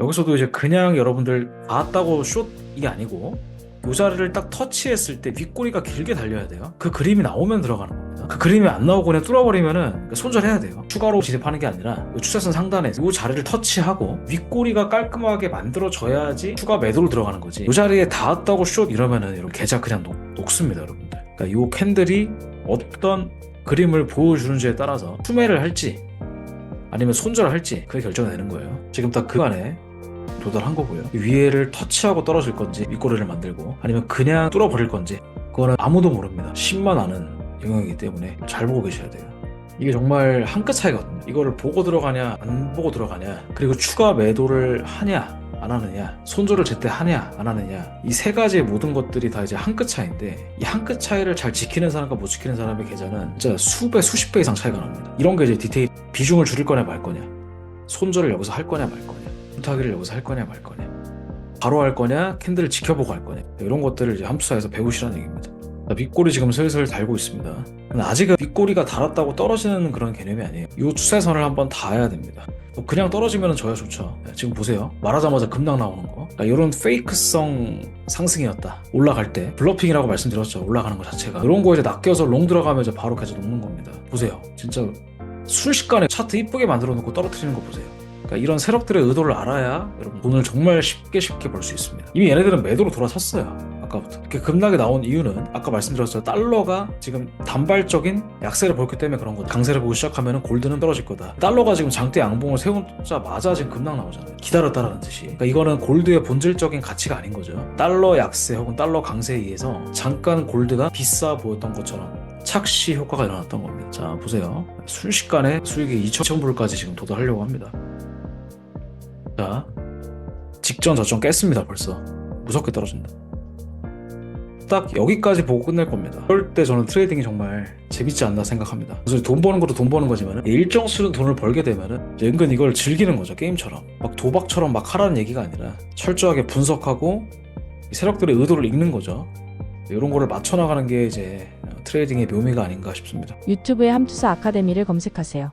여기서도 이제 그냥 여러분들 닿았다고 숏 이게 아니고 요 자리를 딱 터치했을 때 윗꼬리가 길게 달려야 돼요. 그 그림이 나오면 들어가는 겁니다. 그 그림이 안 나오고 그냥 뚫어버리면은 손절해야 돼요. 추가로 진입하는 게 아니라 요 추세선 상단에 요 자리를 터치하고 윗꼬리가 깔끔하게 만들어져야지 추가 매도로 들어가는 거지. 요 자리에 닿았다고 숏 이러면은 여러분 계좌 그냥 녹, 녹습니다, 여러분들. 그러니까 요 캔들이 어떤 그림을 보여주는지에 따라서 투매를 할지 아니면 손절을 할지 그게 결정이 되는 거예요. 지금 딱그 안에 도달한 거고요. 위에를 터치하고 떨어질 건지 윗꼬리를 만들고 아니면 그냥 뚫어버릴 건지 그거는 아무도 모릅니다. 신만 아는 영역이기 때문에 잘 보고 계셔야 돼요. 이게 정말 한 끗 차이거든요. 이거를 보고 들어가냐 안 보고 들어가냐 그리고 추가 매도를 하냐 안 하느냐 손절을 제때 하냐 안 하느냐 이 세 가지의 모든 것들이 다 이제 한 끗 차이인데 이 한 끗 차이를 잘 지키는 사람과 못 지키는 사람의 계좌는 진짜 수배 수십 배 이상 차이가 납니다. 이런 게 이제 디테일 비중을 줄일 거냐 말 거냐 손절을 여기서 할 거냐 말 거냐 타기를 여기서 할 거냐 말 거냐. 바로 할 거냐 캔들을 지켜보고 할 거냐. 이런 것들을 이제 함수사에서 배우시라는 얘기입니다. 자, 밑꼬리 지금 슬슬 달고 있습니다. 아직은 밑꼬리가 달았다고 떨어지는 그런 개념이 아니에요. 이 추세선을 한번 닿아야 됩니다. 뭐 그냥 떨어지면 저야 좋죠. 네, 지금 보세요. 말하자마자 급락 나오는 거. 이런 페이크성 상승이었다. 올라갈 때 블러핑이라고 말씀드렸죠. 올라가는 것 자체가. 이런 거 이제 낚여서 롱 들어가면 바로 계속 녹는 겁니다. 보세요. 진짜 순식간에 차트 이쁘게 만들어 놓고 떨어뜨리는 거 보세요 그러니까 이런 세력들의 의도를 알아야 여러분 돈을 정말 쉽게 쉽게 벌 수 있습니다. 이미 얘네들은 매도로 돌아섰어요. 아까부터. 이렇게 급락이 나온 이유는 아까 말씀드렸죠. 달러가 지금 단발적인 약세를 보였기 때문에 그런 거다. 강세를 보기 시작하면 골드는 떨어질 거다. 달러가 지금 장대 양봉을 세우자마자 지금 급락 나오잖아요. 기다렸다라는 뜻이. 그러니까 이거는 골드의 본질적인 가치가 아닌 거죠. 달러 약세 혹은 달러 강세에 의해서 잠깐 골드가 비싸 보였던 것처럼 착시 효과가 일어났던 겁니다. 자 보세요. 순식간에 수익이 2,000불까지 지금 도달하려고 합니다. 자, 직전 저점 깼습니다, 벌써. 무섭게 떨어진다. 딱 여기까지 보고 끝낼 겁니다. 그럴 때 저는 트레이딩이 정말 재밌지 않나 생각합니다. 그래서 돈 버는 것도 돈 버는 거지만 일정 수는 돈을 벌게 되면은 이제 은근 이걸 즐기는 거죠, 게임처럼. 막 도박처럼 막 하라는 얘기가 아니라 철저하게 분석하고 이 세력들의 의도를 읽는 거죠. 이런 거를 맞춰 나가는 게 이제 트레이딩의 묘미가 아닌가 싶습니다. 유튜브에 함투사 아카데미를 검색하세요.